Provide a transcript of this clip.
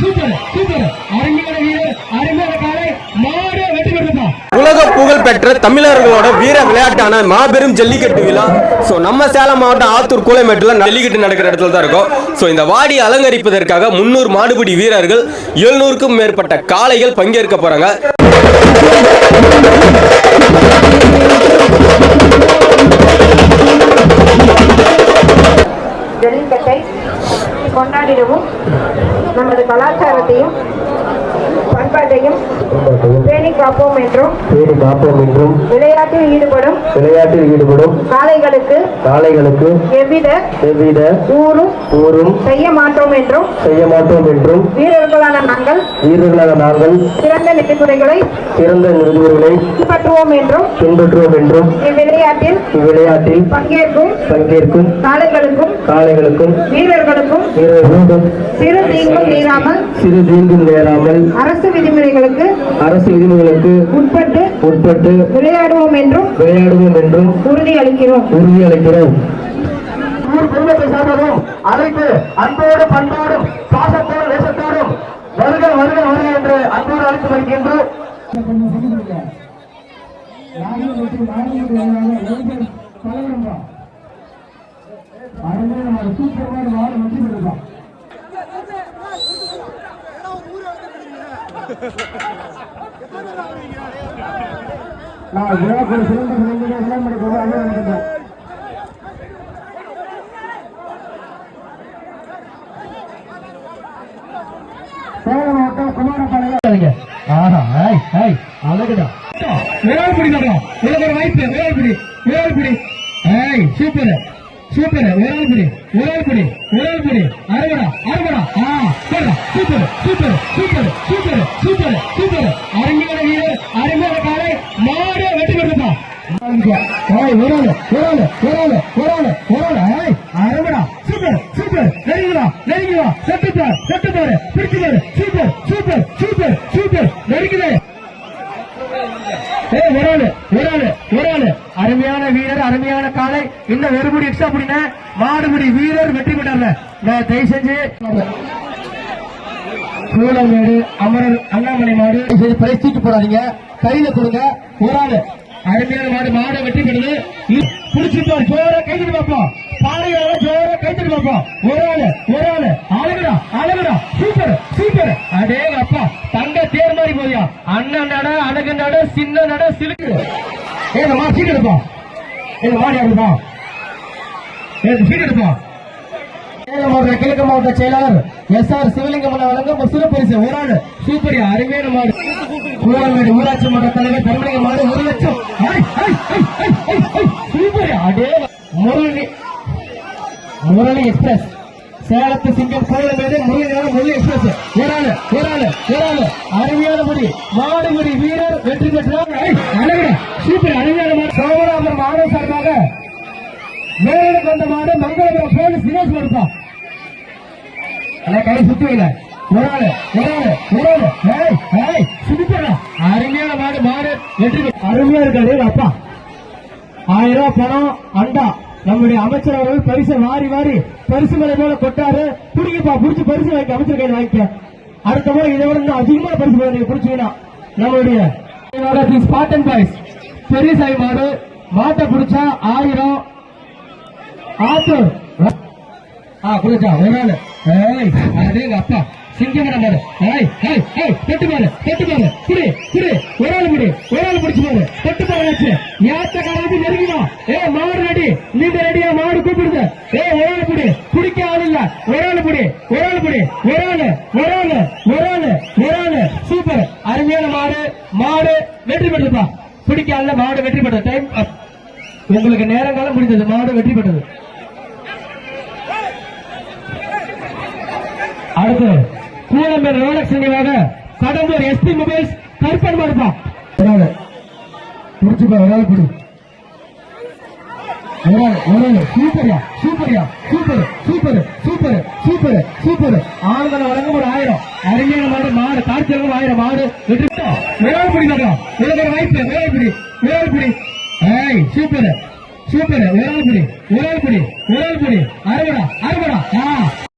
Super super. அருமையான வீரர் அருமையான காலை. மாடு வெற்றி பெற்றதா உலக புகழ் பெற்ற தமிழர்களோட வீர விளையாட்டான மாபெரும் ஜல்லிக்கட்டு விழா. ஸோ நம்ம சேலம் மாவட்டம் ஆத்தூர் கூலைமேட்டில் ஜல்லிக்கட்டு நடக்கிற இடத்துல தான் இருக்கும். ஸோ இந்த வாடி அலங்கரிப்பதற்காக முன்னூறு மாடுபிடி வீரர்கள் எழுநூறுக்கும் மேற்பட்ட காளைகள் பங்கேற்க போகிறாங்க ஜல்லிக்கட்டை கொண்டாடிடவும் நமது கலாச்சாரத்தையும் பண்பாட்டையும் பேணி காப்போம் என்றும் பேணி காப்போம் என்றும் விளையாட்டில் ஈடுபடும் விளையாட்டில் ஈடுபடும் காளைகளுக்கு காளைகளுக்கு எவ்வித எவ்வித ஊரும் ஊரும் செய்ய மாட்டோம் என்றும் செய்ய மாட்டோம் என்றும் வீரர்களான நாங்கள் வீரர்களாக நாங்கள் சிறந்த நெறிமுறைகளை சிறந்த நிறுவனங்களை பின்பற்றுவோம் என்றும் பின்பற்றுவோம் என்றும் இவ்விளையாட்டில் இவ்விளையாட்டில் பங்கேற்கும் பங்கேற்கும் காளைகளுக்கும் காளைகளுக்கும் வீரர்களுக்கும் வீரர்களுக்கும் சிறு தீங்கும் மீறாமல் சிறு தீங்கும் நேராமல் அரசு விதிமுறைகளுக்கு அரசு விதிமுறைகளுக்கு உட்பட்டு உட்பட்டு விளையாடுவோம் என்றும் விளையாடுவோம் என்றும் உறுதியளிக்கிறோம் ஊர் குடும்பத்தை சார்ந்ததும் அனைத்து அன்போடு பண்போடும் பாசத்தோடும் நேசத்தோடும் வருக வருக வருக என்று அன்போடு அழைத்து வருகின்றோம் நான் விழாக்குழு சிறந்த சேலம் மாவட்டம் குமாரபாளையம் ஆஹா ஐய் ஐய் அழகுடா. விளையாடு பிடி பார்க்கலாம் உனக்கு ஒரு வாய்ப்பு விளையாடு பிடி விளையாடு பிடி ஏய் சூப்பர் சூப்பர் விளையாடு பிடி விளையாடு பிடி விளையாடு பிடி அறுவடா அறுவடா ஆ super super super super super super அருமையான வீரர் அருமையான காலை மாடு வெற்றி பெற்றதா ஏய் ஒரு ஏய் சூப்பர் சூப்பர் செட்டு பாரு செட்டு பாரு பிடிச்சு பாரு சூப்பர் சூப்பர் சூப்பர் சூப்பர் ஏய் அருமையான வீரர் அருமையான காலை இன்னும் ஒரு எக்ஸ்ட்ரா வீரர் வெற்றி பெற்றார்ல. நான் தயவு செஞ்சு. சூளமேடு அமரர் அண்ணாமலை மாடு இது போறாதீங்க கையில கொடுங்க. ஒரு ஆளு அருமையான மாடு மாடை வெற்றி பெறுது. புடிச்சிருப்பார். ஜோர கைத்தடி பார்ப்போம். பாறையோட ஜோர கைத்தடி பார்ப்போம். ஒரு ஆளு ஒரு ஆளு. அழகுடா அழகுடா. Super super. அதே அப்பா தங்க தேர் மாதிரி போதியா அண்ணன் நட அழகு நட சின்ன நட சிலுக்கு. ஏ மா சீட் எடுப்போம். ஏ மாடி எடுப்போம்? ஏ சீட் எடுப்போம். சேலம் மாவட்ட கிழக்கு மாவட்ட செயலாளர் எஸ் ஆர் சிவலிங்கம் வழங்கும் ஒரு சிறப்பு பரிசு ஒரு ஆளு அருமையான மாடு. கூடமேடு ஊராட்சி மன்ற தலைவர் தர்மலிங்க மாடு ஒரு லட்சம். ஐ, சூப்பர் அடே முரளி முரளி எக்ஸ்பிரஸ். சேலத்து சிங்கம் கோலமேடு முரளி முரளி எக்ஸ்பிரஸ். ஒரு ஆளு ஒரு அருமையான முடி. மாடுமுடி வீரர் வெற்றி பெற்ற ஐ, அழகுடா சூப்பர் அருமையான மாடு சோமநாதன் மாடு சார்பாக வேலை கொண்ட மாடு மங்களபுரம் போலீஸ் தினேஷ் கொடுப்பா கை சுத்தி ஒரு ஆளு ஒரு ஆளு ஒரு ஆளு. ஏய் ஏய் சுத்திப்பா அருமையான மாடு மாடு. வெற்றி அருமையா இருக்காரு அப்பா. ஆயிரம் ரூபாய் பணம் அண்டா. நம்முடைய அமைச்சர் அவர்கள் பரிசு வாரி வாரி பரிசு மலை போல கொட்டாரு. பிடிக்கப்பா புடிச்சு பரிசு வாங்கி அமைச்சர் கையில் வாங்கிக்க. அடுத்த முறை இதை விட இன்னும் அதிகமான பரிசு போல நீங்க புடிச்சீங்கன்னா நம்மளுடைய ஸ்பாட்டன் பாய்ஸ் பெரிய சாய் மாடு. மாட்டை பிடிச்சா ஆயிரம் ஆத்தூர் ஆ குடிச்சா ஒரு நாள். ஏய் அடேங்க அப்பா. சிங்கமர மாடு ஏய் ஏய் ஏய் தொட்டு பாரு தொட்டு பாரு. குடி குடி. ஒரு ஆள் முடி ஒரு ஆள் பிடிச்சு பாரு. தொட்டு பாரு ஆச்சு. யாத்த நெருங்கிடும் ஏ மாடு ரெடி. நீங்க ரெடியா மாடு கூப்பிடுது ஏ ஒரு ஆள் புடி குடிக்க ஆள் இல்ல. ஒரு ஆள் புடி ஒரு ஆள் புடி ஒரு ஆளு ஒரு ஆளு ஒரு ஆளு ஒரு ஆளு. சூப்பர். அருமையான மாடு. மாடு வெற்றி பெற்றதுப்பா. பிடிக்க மாடு வெற்றி பெற்றது டைம் உங்களுக்கு நேரங்காலம் முடிந்தது மாடு வெற்றி பெற்றது. அடுத்து கூலம்பேர் ரோலக்ஸ் நினைவாக கடம்பூர் எஸ்பி மொபைல்ஸ் கருப்பன் மறுப்பா ஒரு ஆளு பிடிச்சுப்பா சூப்பர்யா சூப்பர்யா. Super super super super super. வழங்கும் ஒரு ஆயிரம். அருமையான மாடு மாடு காட்சியகம் ஆயிரம் மாடு. வெற்றி விளையாடு பிடி வாய்ப்பு ஏய் சூப்பர் சூப்பர். விளையாடு பிடி விளையாடு அறுபடா அறுபடா. ஆ.